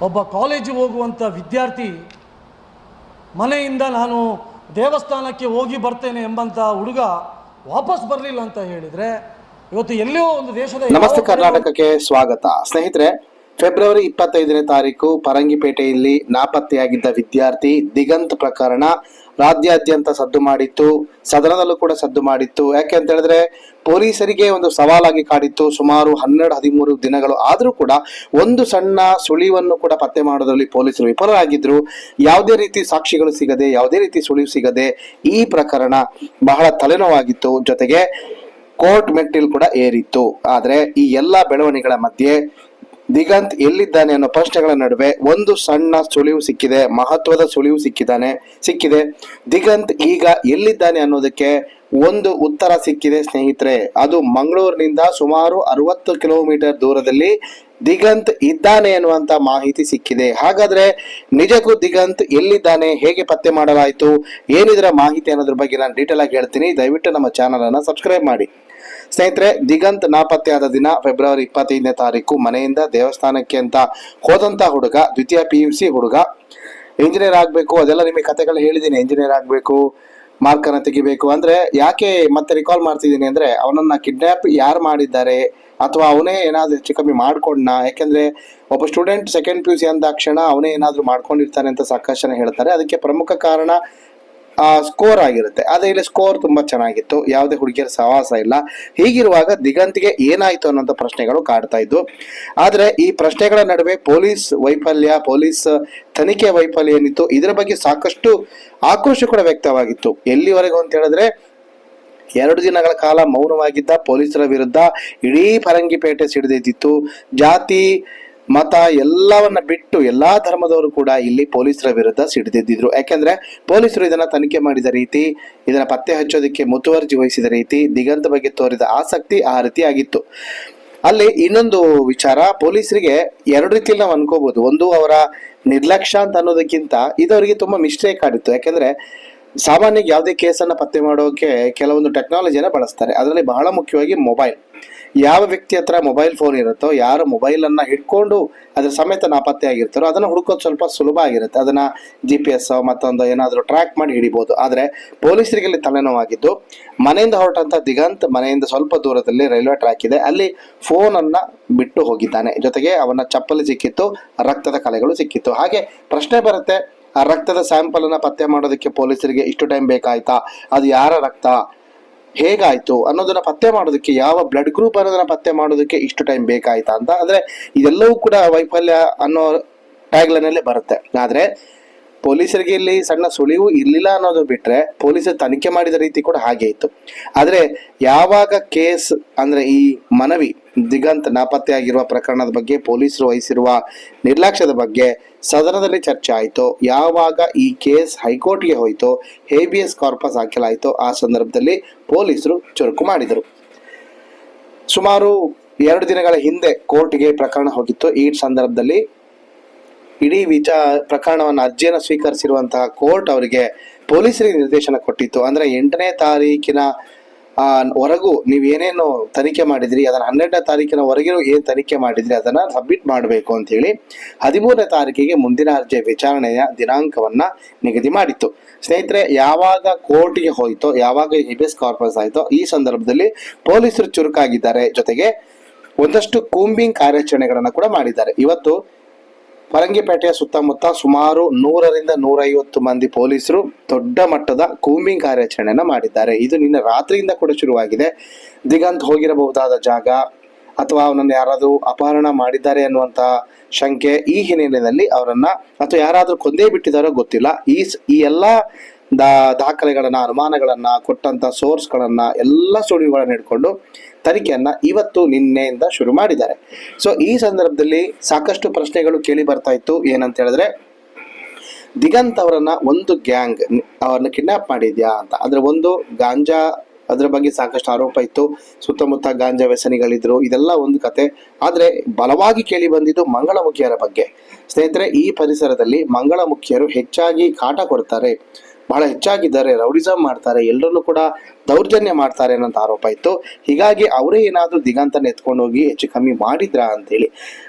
ಒಬ್ಬ ಕಾಲೇಜಿಗೆ ಹೋಗುವಂಥ ವಿದ್ಯಾರ್ಥಿ ಮನೆಯಿಂದ ನಾನು ದೇವಸ್ಥಾನಕ್ಕೆ ಹೋಗಿ ಬರ್ತೇನೆ ಎಂಬಂಥ ಹುಡುಗ ವಾಪಸ್ ಬರಲಿಲ್ಲ ಅಂತ ಹೇಳಿದರೆ ಇವತ್ತು ಎಲ್ಲೋ ಒಂದು ದೇಶದ ನಮಸ್ತೆ ಕರ್ನಾಟಕಕ್ಕೆ ಸ್ವಾಗತ. ಸ್ನೇಹಿತರೆ ಫೆಬ್ರವರಿ ಇಪ್ಪತ್ತೈದನೇ ತಾರೀಕು ಪರಂಗಿಪೇಟೆಯಲ್ಲಿ ನಾಪತ್ತೆಯಾಗಿದ್ದ ವಿದ್ಯಾರ್ಥಿ ದಿಗಂತ್ ಪ್ರಕರಣ ರಾಜ್ಯಾದ್ಯಂತ ಸದ್ದು ಮಾಡಿತ್ತು, ಸದನದಲ್ಲೂ ಕೂಡ ಸದ್ದು ಮಾಡಿತ್ತು. ಯಾಕೆ ಅಂತ ಹೇಳಿದ್ರೆ, ಪೊಲೀಸರಿಗೆ ಒಂದು ಸವಾಲಾಗಿ ಕಾಡಿತ್ತು. ಸುಮಾರು ಹನ್ನೆರಡು, ಹದಿಮೂರು ದಿನಗಳು ಆದರೂ ಕೂಡ ಒಂದು ಸಣ್ಣ ಸುಳಿವನ್ನು ಕೂಡ ಪತ್ತೆ ಮಾಡೋದ್ರಲ್ಲಿ ಪೊಲೀಸರು ವಿಫಲರಾಗಿದ್ರು. ಯಾವುದೇ ರೀತಿ ಸಾಕ್ಷಿಗಳು ಸಿಗದೆ, ಯಾವುದೇ ರೀತಿ ಸುಳಿವು ಸಿಗದೆ ಈ ಪ್ರಕರಣ ಬಹಳ ತಲೆನೋವಾಗಿತ್ತು. ಜೊತೆಗೆ ಕೋರ್ಟ್ ಮೆಟ್ಟಿಲು ಕೂಡ ಏರಿತ್ತು. ಆದರೆ ಈ ಎಲ್ಲ ಬೆಳವಣಿಗೆಗಳ ಮಧ್ಯೆ ದಿಗಂತ್ ಎಲ್ಲಿದ್ದಾನೆ ಅನ್ನೋ ಪ್ರಶ್ನೆಗಳ ನಡುವೆ ಒಂದು ಸಣ್ಣ ಸುಳಿವು ಸಿಕ್ಕಿದೆ, ಮಹತ್ವದ ಸುಳಿವು ಸಿಕ್ಕಿದ್ದಾನೆ, ಸಿಕ್ಕಿದೆ. ದಿಗಂತ್ ಈಗ ಎಲ್ಲಿದ್ದಾನೆ ಅನ್ನೋದಕ್ಕೆ ಒಂದು ಉತ್ತರ ಸಿಕ್ಕಿದೆ ಸ್ನೇಹಿತರೆ. ಅದು ಮಂಗಳೂರಿನಿಂದ ಸುಮಾರು ಅರವತ್ತು ಕಿಲೋಮೀಟರ್ ದೂರದಲ್ಲಿ ದಿಗಂತ್ ಇದ್ದಾನೆ ಅನ್ನುವಂತ ಮಾಹಿತಿ ಸಿಕ್ಕಿದೆ. ಹಾಗಾದ್ರೆ ನಿಜಕ್ಕೂ ದಿಗಂತ್ ಎಲ್ಲಿದ್ದಾನೆ, ಹೇಗೆ ಪತ್ತೆ ಮಾಡಲಾಯಿತು, ಏನಿದ್ರ ಮಾಹಿತಿ ಅನ್ನೋದ್ರ ಬಗ್ಗೆ ನಾನು ಡೀಟೇಲ್ ಆಗಿ ಹೇಳ್ತೀನಿ. ದಯವಿಟ್ಟು ನಮ್ಮ ಚಾನಲ್ ಅನ್ನ ಸಬ್ಸ್ಕ್ರೈಬ್ ಮಾಡಿ. ಸ್ನೇಹಿತರೆ, ದಿಗಂತ್ ನಾಪತ್ತೆಯಾದ ದಿನ, ಫೆಬ್ರವರಿ ಇಪ್ಪತ್ತೈದನೇ ತಾರೀಕು, ಮನೆಯಿಂದ ದೇವಸ್ಥಾನಕ್ಕೆ ಅಂತ ಹೋದಂತ ಹುಡುಗ, ದ್ವಿತೀಯ ಪಿ ಯು ಸಿ ಹುಡುಗ. ಇಂಜಿನಿಯರ್ ಆಗಬೇಕು, ಅದೆಲ್ಲ ನಿಮಗೆ ಕತೆಗಳು ಹೇಳಿದ್ದೀನಿ. ಇಂಜಿನಿಯರ್ ಆಗಬೇಕು ಮಾರ್ಕನ್ನ ತೆಗಿಬೇಕು. ಅಂದ್ರೆ ಯಾಕೆ ಮತ್ತೆ ರಿಕಾಲ್ ಮಾಡ್ತಿದ್ದೀನಿ ಅಂದ್ರೆ, ಅವನನ್ನ ಕಿಡ್ನಾಪ್ ಯಾರು ಮಾಡಿದ್ದಾರೆ, ಅಥವಾ ಅವನೇ ಏನಾದ್ರೂ ಹೆಚ್ಚು ಕಮ್ಮಿ ಮಾಡ್ಕೊಂಡ್ನ? ಯಾಕೆಂದ್ರೆ ಒಬ್ಬ student second P U C ಅಂದಾಕ್ಷಣ ಅವನೇ ಏನಾದ್ರೂ ಮಾಡ್ಕೊಂಡಿರ್ತಾನೆ ಅಂತ ಸಾಕಷ್ಟು ಹೇಳ್ತಾರೆ. ಅದಕ್ಕೆ ಪ್ರಮುಖ ಕಾರಣ ಸ್ಕೋರ್ ಆಗಿರುತ್ತೆ. ಆದರೆ ಇಲ್ಲಿ ಸ್ಕೋರ್ ತುಂಬಾ ಚೆನ್ನಾಗಿತ್ತು. ಯಾವುದೇ ಹುಡುಗಿಯರ ಸಹವಾಸ ಇಲ್ಲ. ಹೀಗಿರುವಾಗ ದಿಗಂತಿಗೆ ಏನಾಯ್ತು ಅನ್ನೋಂಥ ಪ್ರಶ್ನೆಗಳು ಕಾಡ್ತಾ ಇದ್ವು. ಆದರೆ ಈ ಪ್ರಶ್ನೆಗಳ ನಡುವೆ ಪೊಲೀಸ್ ವೈಫಲ್ಯ, ಪೊಲೀಸ್ ತನಿಖೆ ವೈಫಲ್ಯ ಏನಿತ್ತು, ಇದರ ಬಗ್ಗೆ ಸಾಕಷ್ಟು ಆಕ್ರೋಶ ಕೂಡ ವ್ಯಕ್ತವಾಗಿತ್ತು. ಎಲ್ಲಿವರೆಗೂ ಅಂತ ಹೇಳಿದ್ರೆ, ಎರಡು ದಿನಗಳ ಕಾಲ ಮೌನವಾಗಿದ್ದ ಪೊಲೀಸರ ವಿರುದ್ಧ ಇಡೀ ಪರಂಗಿಪೇಟೆ ಸಿಡಿದಿದ್ದಿತ್ತು. ಜಾತಿ ಮತ ಎಲ್ಲವನ್ನ ಬಿಟ್ಟು ಎಲ್ಲಾ ಧರ್ಮದವರು ಕೂಡ ಇಲ್ಲಿ ಪೊಲೀಸರ ವಿರುದ್ಧ ಸಿಡಿದಿದ್ದಿದ್ರು ಯಾಕೆಂದ್ರೆ ಪೊಲೀಸರು ಇದನ್ನ ತನಿಖೆ ಮಾಡಿದ ರೀತಿ, ಇದನ್ನ ಪತ್ತೆ ಹಚ್ಚೋದಕ್ಕೆ ಮುತುವರ್ಜಿ ವಹಿಸಿದ ರೀತಿ ದಿಗಂತ ಬಗ್ಗೆ ತೋರಿದ ಆಸಕ್ತಿ ಆ ರೀತಿ ಆಗಿತ್ತು. ಅಲ್ಲಿ ಇನ್ನೊಂದು ವಿಚಾರ, ಪೊಲೀಸರಿಗೆ ಎರಡು ರೀತಿಯಲ್ಲಿ ನಾವು ಅನ್ಕೋಬಹುದು ಒಂದು ಅವರ ನಿರ್ಲಕ್ಷ್ಯ ಅಂತ ಅನ್ನೋದಕ್ಕಿಂತ, ಇದು ಅವರಿಗೆ ತುಂಬಾ ಮಿಸ್ಟೇಕ್ ಆಗಿತ್ತು. ಯಾಕೆಂದ್ರೆ ಸಾಮಾನ್ಯ ಯಾವುದೇ ಕೇಸನ್ನ ಪತ್ತೆ ಮಾಡೋಕೆ ಕೆಲವೊಂದು ಟೆಕ್ನಾಲಜಿಯನ್ನು ಬಳಸ್ತಾರೆ. ಅದರಲ್ಲಿ ಬಹಳ ಮುಖ್ಯವಾಗಿ ಮೊಬೈಲ್. ಯಾವ ವ್ಯಕ್ತಿ ಹತ್ರ ಮೊಬೈಲ್ ಫೋನ್ ಇರುತ್ತೋ, ಯಾರು ಮೊಬೈಲ್ ಅನ್ನ ಹಿಡ್ಕೊಂಡು ಅದ್ರ ಸಮೇತ ನಾಪತ್ತೆ ಆಗಿರ್ತಾರೋ, ಅದನ್ನ ಹುಡುಕೋದು ಸ್ವಲ್ಪ ಸುಲಭ ಆಗಿರುತ್ತೆ. ಅದನ್ನ ಜಿ ಪಿ ಎಸ್ ಮತ್ತೊಂದು ಏನಾದರೂ ಟ್ರ್ಯಾಕ್ ಮಾಡಿ ಹಿಡಿಬಹುದು ಆದರೆ ಪೊಲೀಸರಿಗೆ ಇಲ್ಲಿ ತಲೆನೋವಾಗಿದ್ದು, ಮನೆಯಿಂದ ಹೊರಟಂತ ದಿಗಂತ್ ಮನೆಯಿಂದ ಸ್ವಲ್ಪ ದೂರದಲ್ಲಿ ರೈಲ್ವೆ ಟ್ರ್ಯಾಕ್ ಇದೆ. ಅಲ್ಲಿ ಫೋನ್ ಅನ್ನ ಬಿಟ್ಟು ಹೋಗಿದ್ದಾನೆ. ಜೊತೆಗೆ ಅವನ ಚಪ್ಪಲಿ ಸಿಕ್ಕಿತ್ತು, ರಕ್ತದ ಕಲೆಗಳು ಸಿಕ್ಕಿತ್ತು. ಹಾಗೆ ಪ್ರಶ್ನೆ ಬರುತ್ತೆ ಆ ರಕ್ತದ ಸ್ಯಾಂಪಲ್ ಅನ್ನ ಪತ್ತೆ ಮಾಡೋದಕ್ಕೆ ಪೊಲೀಸರಿಗೆ ಇಷ್ಟು ಟೈಮ್ ಬೇಕಾಯ್ತಾ? ಅದು ಯಾರ ರಕ್ತ? ಹೇಗಾಯ್ತು? ಅನ್ನೋದನ್ನ ಪತ್ತೆ ಮಾಡೋದಕ್ಕೆ, ಯಾವ ಬ್ಲಡ್ ಗ್ರೂಪ್ ಅನ್ನೋದನ್ನ ಪತ್ತೆ ಮಾಡೋದಕ್ಕೆ ಇಷ್ಟು ಟೈಮ್ ಬೇಕಾಯ್ತಾ ಅಂತ. ಅಂದ್ರೆ ಇದೆಲ್ಲವೂ ಕೂಡ ವೈಫಲ್ಯ ಅನ್ನೋ ಟ್ಯಾಗ್ಲೈನಲ್ಲೇ ಬರುತ್ತೆ. ಆದ್ರೆ ಪೊಲೀಸರಿಗೆ ಇಲ್ಲಿ ಸಣ್ಣ ಸುಳಿವು ಇರಲಿಲ್ಲ ಅನ್ನೋದು ಬಿಟ್ರೆ ಪೊಲೀಸರು ತನಿಖೆ ಮಾಡಿದ ರೀತಿ ಕೂಡ ಹಾಗೆ ಇತ್ತು. ಆದರೆ ಯಾವಾಗ ಕೇಸ್ ಅಂದ್ರೆ ಈ ಮನವಿ ದಿಗಂತ್ ನಾಪತ್ತೆಯಾಗಿರುವ ಪ್ರಕರಣದ ಬಗ್ಗೆ ಪೊಲೀಸರು ವಹಿಸಿರುವ ನಿರ್ಲಕ್ಷ್ಯದ ಬಗ್ಗೆ ಸದನದಲ್ಲಿ ಚರ್ಚೆ ಆಯಿತು. ಯಾವಾಗ ಈ ಕೇಸ್ ಹೈಕೋರ್ಟ್ಗೆ ಹೋಯಿತು, ಹೇಬಿಯಸ್ ಕಾರ್ಪಸ್ ಹಾಕಲಾಯಿತು ಆ ಸಂದರ್ಭದಲ್ಲಿ ಪೊಲೀಸರು ಚುರುಕು ಮಾಡಿದರು. ಸುಮಾರು ಎರಡು ದಿನಗಳ ಹಿಂದೆ ಕೋರ್ಟ್ಗೆ ಪ್ರಕರಣ ಹೋಗಿತ್ತು. ಈ ಸಂದರ್ಭದಲ್ಲಿ ಇಡೀ ವಿಚಾ ಪ್ರಕರಣವನ್ನು ಅರ್ಜಿಯನ್ನು ಸ್ವೀಕರಿಸಿರುವಂತಹ ಕೋರ್ಟ್ ಅವರಿಗೆ ಪೊಲೀಸರಿಗೆ ನಿರ್ದೇಶನ ಕೊಟ್ಟಿತ್ತು. ಅಂದ್ರೆ ಎಂಟನೇ ತಾರೀಕಿನ ಹೊರಗೂ ವರೆಗೂ ನೀವು ಏನೇನು ತನಿಖೆ ಮಾಡಿದ್ರಿ, ಅದನ್ನ ಹನ್ನೆರಡನೇ ತಾರೀಕಿನ ವರೆಗೂ ಏನು ತನಿಖೆ ಮಾಡಿದ್ರಿ, ಅದನ್ನ ಸಬ್ಮಿಟ್ ಮಾಡಬೇಕು ಅಂತ ಹೇಳಿ ಹದಿಮೂರನೇ ತಾರೀಕಿಗೆ ಮುಂದಿನ ಅರ್ಜಿಯ ವಿಚಾರಣೆಯ ದಿನಾಂಕವನ್ನ ನಿಗದಿ ಮಾಡಿತ್ತು. ಸ್ನೇಹಿತರೆ, ಯಾವಾಗ ಕೋರ್ಟ್ಗೆ ಹೋಯ್ತೋ, ಯಾವಾಗ ಹಿಬೆಸ್ ಕಾರ್ಪಸ್ ಆಯ್ತೋ, ಈ ಸಂದರ್ಭದಲ್ಲಿ ಪೊಲೀಸರು ಚುರುಕಾಗಿದ್ದಾರೆ. ಜೊತೆಗೆ ಒಂದಷ್ಟು ಕೂಂಬಿಂಗ್ ಕಾರ್ಯಾಚರಣೆಗಳನ್ನ ಕೂಡ ಮಾಡಿದ್ದಾರೆ. ಇವತ್ತು ಪರಂಗಿಪೇಟೆಯ ಸುತ್ತಮುತ್ತ ಸುಮಾರು ನೂರರಿಂದ ನೂರೈವತ್ತು ಮಂದಿ ಪೊಲೀಸರು ದೊಡ್ಡ ಮಟ್ಟದ ಕೂಂಬಿಂಗ್ ಕಾರ್ಯಾಚರಣೆಯನ್ನು ಮಾಡಿದ್ದಾರೆ. ಇದು ನಿನ್ನೆ ರಾತ್ರಿಯಿಂದ ಕೂಡ ಶುರುವಾಗಿದೆ. ದಿಗಂತ್ ಹೋಗಿರಬಹುದಾದ ಜಾಗ ಅಥವಾ ಅವನನ್ನು ಯಾರಾದರೂ ಅಪಹರಣ ಮಾಡಿದ್ದಾರೆ ಅನ್ನುವಂತಹ ಶಂಕೆ ಈ ಹಿನ್ನೆಲೆಯಲ್ಲಿ ಅವರನ್ನ ಅಥವಾ ಯಾರಾದರೂ ಕೊಂದೇ ಬಿಟ್ಟಿದ್ದಾರೋ ಗೊತ್ತಿಲ್ಲ. ಈ ಈ ಎಲ್ಲ ದಾ, ದಾಖಲೆಗಳನ್ನ, ಅನುಮಾನಗಳನ್ನ, ಕೊಟ್ಟಂತ ಸೋರ್ಸ್ಗಳನ್ನ ಎಲ್ಲ ಸುಳಿವುಗಳನ್ನ ಹಿಡ್ಕೊಂಡು ತನಿಖೆಯನ್ನ ಇವತ್ತು ನಿನ್ನೆಯಿಂದ ಶುರು ಮಾಡಿದ್ದಾರೆ. ಸೊ ಈ ಸಂದರ್ಭದಲ್ಲಿ ಸಾಕಷ್ಟು ಪ್ರಶ್ನೆಗಳು ಕೇಳಿ ಬರ್ತಾ ಇತ್ತು. ಏನಂತ ಹೇಳಿದ್ರೆ, ದಿಗಂತ್ ಅವರನ್ನ ಒಂದು ಗ್ಯಾಂಗ್ ಅವರನ್ನ ಕಿಡ್ನಾಪ್ ಮಾಡಿದ್ಯಾ ಅಂತ. ಅಂದ್ರೆ ಒಂದು ಗಾಂಜಾ, ಅದ್ರ ಬಗ್ಗೆ ಸಾಕಷ್ಟು ಆರೋಪ ಇತ್ತು. ಸುತ್ತಮುತ್ತ ಗಾಂಜಾ ವ್ಯಸನಿಗಳಿದ್ರು. ಇದೆಲ್ಲ ಒಂದು ಕತೆ. ಆದ್ರೆ ಬಲವಾಗಿ ಕೇಳಿ ಬಂದಿದ್ದು ಮಂಗಳಮುಖಿಯರ ಬಗ್ಗೆ. ಸ್ನೇಹಿತರೆ, ಈ ಪರಿಸರದಲ್ಲಿ ಮಂಗಳಮುಖಿಯರು ಹೆಚ್ಚಾಗಿ ಕಾಟ ಕೊಡ್ತಾರೆ. ಬಹಳ ಹೆಚ್ಚಾಗಿದ್ದಾರೆ ರೌಡಿಸಮ್ ಮಾಡ್ತಾರೆ, ಎಲ್ಲರಲ್ಲೂ ಕೂಡ ದೌರ್ಜನ್ಯ ಮಾಡ್ತಾರೆ ಅನ್ನೋಂಥ ಆರೋಪ ಇತ್ತು. ಹೀಗಾಗಿ ಅವರೇ ಏನಾದರೂ ದಿಗಂತನ ಎತ್ಕೊಂಡು ಹೋಗಿ ಹೆಚ್ಚು ಕಮ್ಮಿ ಮಾಡಿದ್ರಾ ಅಂತೇಳಿ.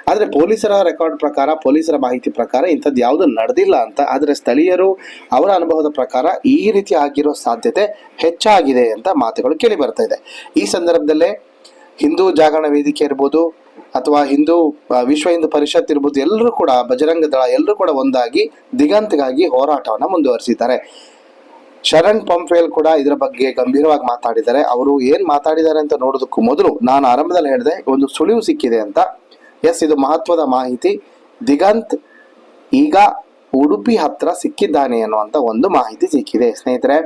ಆದರೆ ಪೊಲೀಸರ ರೆಕಾರ್ಡ್ ಪ್ರಕಾರ, ಪೊಲೀಸರ ಮಾಹಿತಿ ಪ್ರಕಾರ ಇಂಥದ್ದು ಯಾವುದು ನಡೆದಿಲ್ಲ ಅಂತ. ಆದರೆ ಸ್ಥಳೀಯರು ಅವರ ಅನುಭವದ ಪ್ರಕಾರ ಈ ರೀತಿ ಆಗಿರೋ ಸಾಧ್ಯತೆ ಹೆಚ್ಚಾಗಿದೆ ಅಂತ ಮಾತುಗಳು ಕೇಳಿ ಬರ್ತಾ ಇದೆ. ಈ ಸಂದರ್ಭದಲ್ಲೇ ಹಿಂದೂ ಜಾಗರಣ ವೇದಿಕೆ ಇರ್ಬೋದು ಅಥವಾ ಹಿಂದೂ ವಿಶ್ವ ಹಿಂದೂ ಪರಿಷತ್ ಇರ್ಬೋದು, ಎಲ್ಲರೂ ಕೂಡ ಬಜರಂಗ ದಳ ಎಲ್ಲರೂ ಕೂಡ ಒಂದಾಗಿ ದಿಗಂತಗಾಗಿ ಹೋರಾಟವನ್ನು ಮುಂದುವರಿಸಿದ್ದಾರೆ. ಶರಣ್ ಪಂಪ್ವೇಲ್ ಕೂಡ ಇದರ ಬಗ್ಗೆ ಗಂಭೀರವಾಗಿ ಮಾತಾಡಿದ್ದಾರೆ. ಅವರು ಏನ್ ಮಾತಾಡಿದ್ದಾರೆ ಅಂತ ನೋಡೋದಕ್ಕೂ ಮೊದಲು ನಾನು ಆರಂಭದಲ್ಲಿ ಹೇಳಿದೆ, ಒಂದು ಸುಳಿವು ಸಿಕ್ಕಿದೆ ಅಂತ. ಎಸ್, ಇದು ಮಹತ್ವದ ಮಾಹಿತಿ. ದಿಗಂತ್ ಈಗ ಉಡುಪಿ ಹತ್ರ ಸಿಕ್ಕಿದ್ದಾನೆ ಅನ್ನುವಂತ ಒಂದು ಮಾಹಿತಿ ಸಿಕ್ಕಿದೆ. ಸ್ನೇಹಿತರೆ,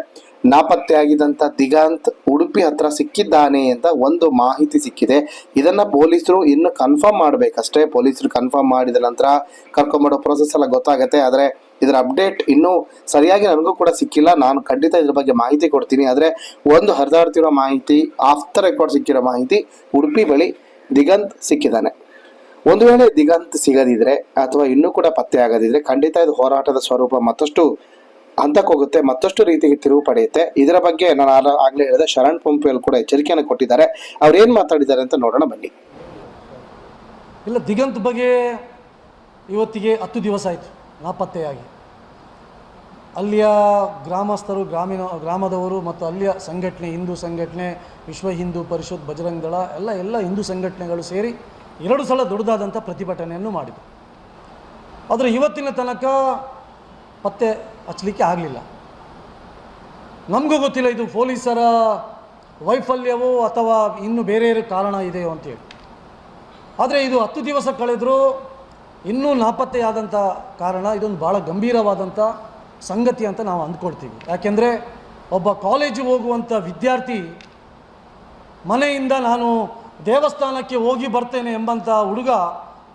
ನಾಪತ್ತೆಯಾಗಿದ್ದಂತ ದಿಗಂತ್ ಉಡುಪಿ ಹತ್ರ ಸಿಕ್ಕಿದ್ದಾನೆ ಅಂತ ಒಂದು ಮಾಹಿತಿ ಸಿಕ್ಕಿದೆ. ಇದನ್ನ ಪೊಲೀಸರು ಇನ್ನು ಕನ್ಫರ್ಮ್ ಮಾಡ್ಬೇಕಷ್ಟೇ. ಪೊಲೀಸರು ಕನ್ಫರ್ಮ್ ಮಾಡಿದ ನಂತರ ಕರ್ಕೊಂಬರೋ ಪ್ರೊಸೆಸ್ ಎಲ್ಲ ಗೊತ್ತಾಗತ್ತೆ. ಆದ್ರೆ ಇದರ ಅಪ್ಡೇಟ್ ಇನ್ನೂ ಸರಿಯಾಗಿ ನನಗೂ ಕೂಡ ಸಿಕ್ಕಿಲ್ಲ. ನಾನು ಖಂಡಿತ ಇದ್ರ ಬಗ್ಗೆ ಮಾಹಿತಿ ಕೊಡ್ತೀನಿ. ಆದ್ರೆ ಒಂದು ಹರಿದಾಡ್ತಿರೋ ಮಾಹಿತಿ ಆಫ್ತ ರೆಕಾರ್ಡ್ ಸಿಕ್ಕಿರೋ ಮಾಹಿತಿ, ಉಡುಪಿ ಬಳಿ ದಿಗಂತ್ ಸಿಕ್ಕಿದ್ದಾನೆ. ಒಂದು ವೇಳೆ ದಿಗಂತ್ ಸಿಗದಿದ್ರೆ ಅಥವಾ ಇನ್ನೂ ಕೂಡ ಪತ್ತೆ ಆಗದಿದ್ರೆ ಖಂಡಿತ ಇದು ಹೋರಾಟದ ಸ್ವರೂಪ. ಮತ್ತಷ್ಟು ಹಂತಕ್ಕೋಗುತ್ತೆ ಮತ್ತಷ್ಟು ರೀತಿಗೆ ತಿರುವು ಪಡೆಯುತ್ತೆ. ಇದರ ಬಗ್ಗೆ ನಾನು ಆಗ- ಆಗ್ಲೇ ಹೇಳಿದೆ, ಶರಣ್ ಪಂಪೇಲ್ ಕೂಡ ಎಚ್ಚರಿಕೆಯನ್ನು ಕೊಟ್ಟಿದ್ದಾರೆ. ಅವ್ರು ಏನ್ ಮಾತಾಡಿದ್ದಾರೆ ಅಂತ ನೋಡೋಣ, ಬನ್ನಿ. ಇಲ್ಲ, ದಿಗಂತ್ ಬಗ್ಗೆ ಇವತ್ತಿಗೆ ಹತ್ತು ದಿವಸ ಆಯಿತು, ನಾಪತ್ತೆಯಾಗಿ. ಅಲ್ಲಿಯ ಗ್ರಾಮಸ್ಥರು, ಗ್ರಾಮೀಣ ಗ್ರಾಮದವರು ಮತ್ತು ಅಲ್ಲಿಯ ಸಂಘಟನೆ, ಹಿಂದೂ ಸಂಘಟನೆ, ವಿಶ್ವ ಹಿಂದೂ ಪರಿಷತ್, ಬಜರಂಗ್ ದಳ, ಎಲ್ಲ ಎಲ್ಲ ಹಿಂದೂ ಸಂಘಟನೆಗಳು ಸೇರಿ ಎರಡು ಸಲ ದೊಡ್ಡದಾದಂಥ ಪ್ರತಿಭಟನೆಯನ್ನು ಮಾಡಿದರು. ಆದರೆ ಇವತ್ತಿನ ತನಕ ಪತ್ತೆ ಹಚ್ಚಲಿಕ್ಕೆ ಆಗಲಿಲ್ಲ. ನಮಗೂ ಗೊತ್ತಿಲ್ಲ ಇದು ಪೊಲೀಸರ ವೈಫಲ್ಯವೋ ಅಥವಾ ಇನ್ನು ಬೇರೆ ಕಾರಣ ಇದೆಯೋ ಅಂತೇಳಿ ಆದರೆ ಇದು ಹತ್ತು ದಿವಸ ಕಳೆದರೂ ಇನ್ನೂ ನಾಪತ್ತೆಯಾದಂಥ ಕಾರಣ, ಇದೊಂದು ಭಾಳ ಗಂಭೀರವಾದಂಥ ಸಂಗತಿ ಅಂತ ನಾವು ಅಂದ್ಕೊಳ್ತೀವಿ. ಯಾಕೆಂದರೆ ಒಬ್ಬ ಕಾಲೇಜಿಗೆ ಹೋಗುವಂಥ ವಿದ್ಯಾರ್ಥಿ, ಮನೆಯಿಂದ ನಾನು ದೇವಸ್ಥಾನಕ್ಕೆ ಹೋಗಿ ಬರ್ತೇನೆ ಎಂಬಂಥ ಹುಡುಗ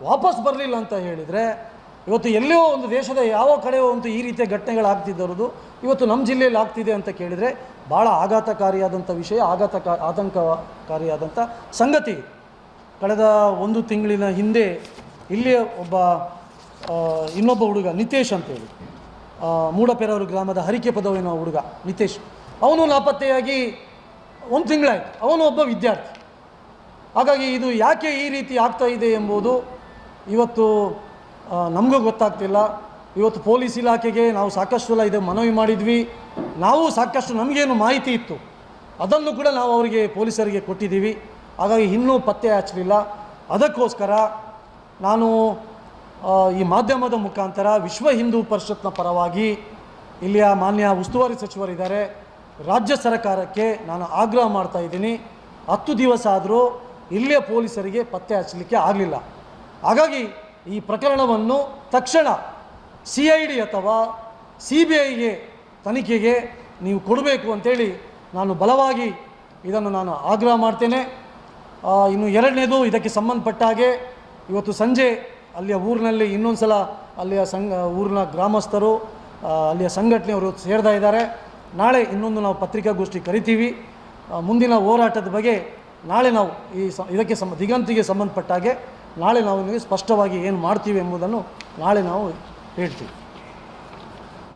ವಾಪಸ್ ಬರಲಿಲ್ಲ ಅಂತ ಹೇಳಿದರೆ ಇವತ್ತು ಎಲ್ಲೋ ಒಂದು ದೇಶದ ಯಾವ ಕಡೆಯೋ ಒಂದು ಈ ರೀತಿಯ ಘಟನೆಗಳಾಗ್ತಿದ್ದರದು ಇವತ್ತು ನಮ್ಮ ಜಿಲ್ಲೆಯಲ್ಲಿ ಆಗ್ತಿದೆ ಅಂತ ಕೇಳಿದರೆ ಭಾಳ ಆಘಾತಕಾರಿಯಾದಂಥ ವಿಷಯ, ಆಘಾತಕ, ಆತಂಕಕಾರಿಯಾದಂಥ ಸಂಗತಿ. ಕಳೆದ ಒಂದು ತಿಂಗಳಿನ ಹಿಂದೆ ಇಲ್ಲಿಯ ಒಬ್ಬ ಇನ್ನೊಬ್ಬ ಹುಡುಗ, ನಿತೇಶ್ ಅಂತೇಳಿ ಮೂಡಪೆರವರು ಗ್ರಾಮದ ಹರಿಕೆ ಪದವಿನ ಹುಡುಗ, ನಿತೇಶ್. ಅವನು ನಾಪತ್ತೆಯಾಗಿ ಒಂದು ತಿಂಗಳಾಯಿತು. ಅವನು ಒಬ್ಬ ವಿದ್ಯಾರ್ಥಿ. ಹಾಗಾಗಿ ಇದು ಯಾಕೆ ಈ ರೀತಿ ಆಗ್ತಾ ಇದೆ ಎಂಬುದು ಇವತ್ತು ನಮಗೂ ಗೊತ್ತಾಗ್ತಿಲ್ಲ. ಇವತ್ತು ಪೊಲೀಸ್ ಇಲಾಖೆಗೆ ನಾವು ಸಾಕಷ್ಟು ಸಲ ಇದು ಮನವಿ ಮಾಡಿದ್ವಿ. ನಾವು ಸಾಕಷ್ಟು ನಮಗೇನು ಮಾಹಿತಿ ಇತ್ತು. ಅದನ್ನು ಕೂಡ ನಾವು ಅವರಿಗೆ ಪೊಲೀಸರಿಗೆ ಕೊಟ್ಟಿದ್ದೀವಿ. ಹಾಗಾಗಿ ಇನ್ನೂ ಪತ್ತೆ ಹಚ್ಚಲಿಲ್ಲ. ಅದಕ್ಕೋಸ್ಕರ ನಾನು ಈ ಮಾಧ್ಯಮದ ಮುಖಾಂತರ ವಿಶ್ವ ಹಿಂದೂ ಪರಿಷತ್ನ ಪರವಾಗಿ ಇಲ್ಲಿಯ ಮಾನ್ಯ ಉಸ್ತುವಾರಿ ಸಚಿವರಿದ್ದಾರೆ. ರಾಜ್ಯ ಸರ್ಕಾರಕ್ಕೆ ನಾನು ಆಗ್ರಹ ಮಾಡ್ತಾ ಇದ್ದೀನಿ. ಹತ್ತು ದಿವಸ ಆದರೂ ಇಲ್ಲಿಯ ಪೊಲೀಸರಿಗೆ ಪತ್ತೆ ಹಚ್ಚಲಿಕ್ಕೆ ಆಗಲಿಲ್ಲ. ಹಾಗಾಗಿ ಈ ಪ್ರಕರಣವನ್ನು ತಕ್ಷಣ ಸಿ ಐ ಡಿ ಅಥವಾ ಸಿ ಬಿ ಐಗೆ ತನಿಖೆಗೆ ನೀವು ಕೊಡಬೇಕು ಅಂತೇಳಿ ನಾನು ಬಲವಾಗಿ ಇದನ್ನು ನಾನು ಆಗ್ರಹ ಮಾಡ್ತೇನೆ. ಇನ್ನು ಎರಡನೇದು ಇದಕ್ಕೆ ಸಂಬಂಧಪಟ್ಟ ಹಾಗೆ ಇವತ್ತು ಸಂಜೆ ಅಲ್ಲಿಯ ಊರಿನಲ್ಲಿ ಇನ್ನೊಂದು ಸಲ ಅಲ್ಲಿಯ ಸಂಘ, ಊರಿನ ಗ್ರಾಮಸ್ಥರು ಅಲ್ಲಿಯ ಸಂಘಟನೆಯವರು ಸೇರ್ತಾ ಇದ್ದಾರೆ. ನಾಳೆ ಇನ್ನೊಂದು ನಾವು ಪತ್ರಿಕಾಗೋಷ್ಠಿ ಕರಿತೀವಿ. ಮುಂದಿನ ಹೋರಾಟದ ಬಗ್ಗೆ ನಾಳೆ ನಾವು ಈ ಸ, ಇದಕ್ಕೆ ಸಂಬ, ದಿಗಂತಿಗೆ ಸಂಬಂಧಪಟ್ಟ ಹಾಗೆ ನಾಳೆ ನಾವು ನಿಮಗೆ ಸ್ಪಷ್ಟವಾಗಿ ಏನು ಮಾಡ್ತೀವಿ ಎಂಬುದನ್ನು ನಾಳೆ ನಾವು ಹೇಳ್ತೀವಿ.